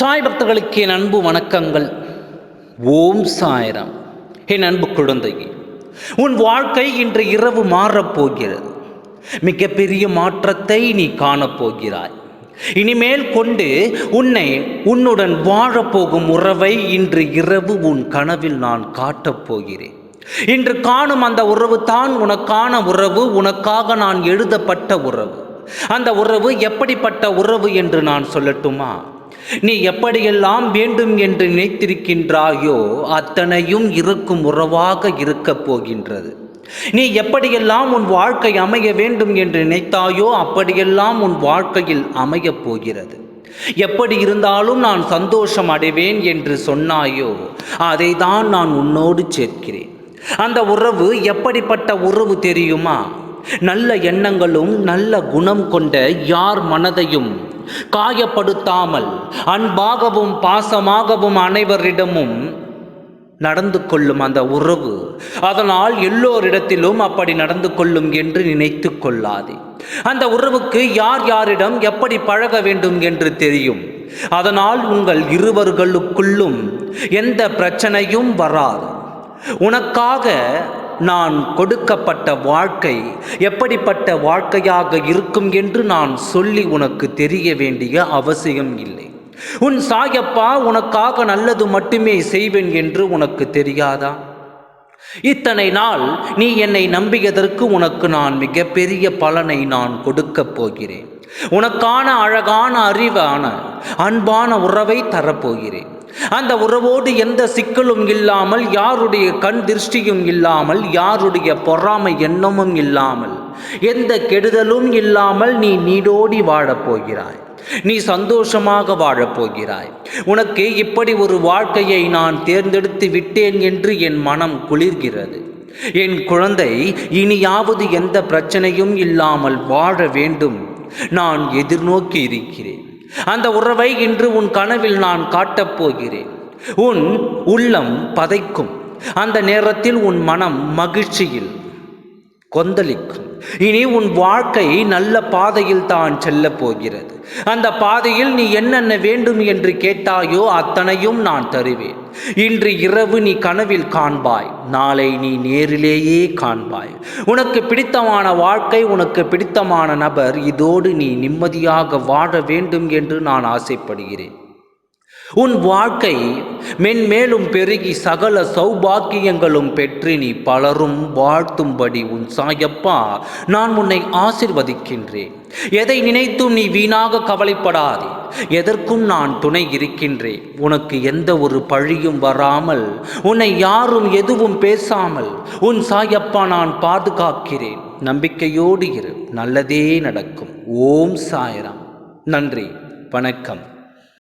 சாய் பக்தர்களுக்கு என் அன்பு வணக்கங்கள். ஓம் சாய்ராம். என் அன்பு குழந்தை உன் வாழ்க்கை இன்று இரவு மாறப்போகிறது மிகப்பெரிய மாற்றத்தை நீ காணப்போகிறாய் இனிமேல் கொண்டு உன்னை உன்னுடன் வாழப்போகும் உறவை இன்று இரவு உன் கனவில் நான் காட்டப் போகிறேன். இன்று காணும் அந்த உறவு தான் உனக்கான உறவு உனக்காக நான் எழுதப்பட்ட உறவு. அந்த உறவு எப்படிப்பட்ட உறவு என்று நான் சொல்லட்டுமா? நீ எப்படியெல்லாம் வேண்டும் என்று நினைத்திருக்கின்றாயோ அத்தனையும் இருக்கும் உறவாக இருக்கப் போகின்றது. நீ எப்படியெல்லாம் உன் வாழ்க்கை அமைய வேண்டும் என்று நினைத்தாயோ அப்படியெல்லாம் உன் வாழ்க்கையில் அமையப் போகிறது. எப்படி இருந்தாலும் நான் சந்தோஷம் அடைவேன் என்று சொன்னாயோ அதை தான் நான் உன்னோடு சேர்க்கிறேன். அந்த உறவு எப்படிப்பட்ட உறவு தெரியுமா? நல்ல எண்ணங்களும் நல்ல குணம் கொண்ட யார் மனதையும் காயப்படுத்தாமல் அன்பாகவும் பாசமாகவும் அனைவரிடமும் நடந்து கொள்ளும் அந்த உறவு. அதனால் எல்லோரிடத்திலும் அப்படி நடந்து கொள்ளும் என்று நினைத்து கொள்ளாதே. அந்த உறவுக்கு யார் யாரிடம் எப்படி பழக வேண்டும் என்று தெரியும். அதனால் உங்கள் இருவர்களுக்குள்ளும் எந்த பிரச்சனையும் வராது. உனக்காக நான் கொடுக்கப்பட்ட வாழ்க்கை எப்படிப்பட்ட வாழ்க்கையாக இருக்கும் என்று நான் சொல்லி உனக்கு தெரிய வேண்டிய அவசியம் இல்லை. உன் சாயப்பா உனக்காக நல்லது மட்டுமே செய்வேன் என்று உனக்கு தெரியாதா? இத்தனை நாள் நீ என்னை நம்பியதற்கு உனக்கு நான் மிகப்பெரிய பலனை நான் கொடுக்கப் போகிறேன். உனக்கான அழகான அறிவான அன்பான உறவை தரப்போகிறேன். அந்த உறவோடு எந்த சிக்கலும் இல்லாமல் யாருடைய கண் திருஷ்டியும் இல்லாமல் யாருடைய பொறாமை எண்ணமும் இல்லாமல் எந்த கெடுதலும் இல்லாமல் நீ நீடோடி வாழப் போகிறாய். நீ சந்தோஷமாக வாழப்போகிறாய் உனக்கு இப்படி ஒரு வாழ்க்கையை நான் தேர்ந்தெடுத்து விட்டேன் என்று என் மனம் குளிர்கிறது. என் குழந்தை இனியாவது எந்த பிரச்சனையும் இல்லாமல் வாழ வேண்டும். நான் எதிர்நோக்கி இருக்கிறேன் அந்த உறவை இன்று உன் கனவில் நான் காட்டப் போகிறேன். உன் உள்ளம் பதைக்கும். அந்த நேரத்தில் உன் மனம் மகிழ்ச்சியில் கொந்தளிக்கும். இனி உன் வாழ்க்கை நல்ல பாதையில் தான் செல்லப் போகிறது. அந்த பாதையில் நீ என்னென்ன வேண்டும் என்று கேட்டாயோ அத்தனையும் நான் தருவேன். இன்று இரவு நீ கனவில் காண்பாய் நாளை நீ நேரிலேயே காண்பாய். உனக்கு பிடித்தமான வாழ்க்கை உனக்கு பிடித்தமான நபர் இதோடு நீ நிம்மதியாக வாழ வேண்டும் என்று நான் ஆசைப்படுகிறேன். உன் வாழ்க்கை மென்மேலும் பெருகி சகல சௌபாக்கியங்களும் பெற்று நீ பலரும் வாழ்த்தும்படி உன் சாயப்பா நான் உன்னை ஆசிர்வதிக்கின்றேன். எதை நினைத்தும் நீ வீணாக கவலைப்படாதே. எதற்கும் நான் துணை இருக்கின்றேன். உனக்கு எந்த ஒரு பழியும் வராமல் உன்னை யாரும் எதுவும் பேசாமல் உன் சாயப்பா நான் பாதுகாக்கிறேன். நம்பிக்கையோடு இரு. நல்லதே நடக்கும். ஓம் சாயராம். நன்றி. வணக்கம்.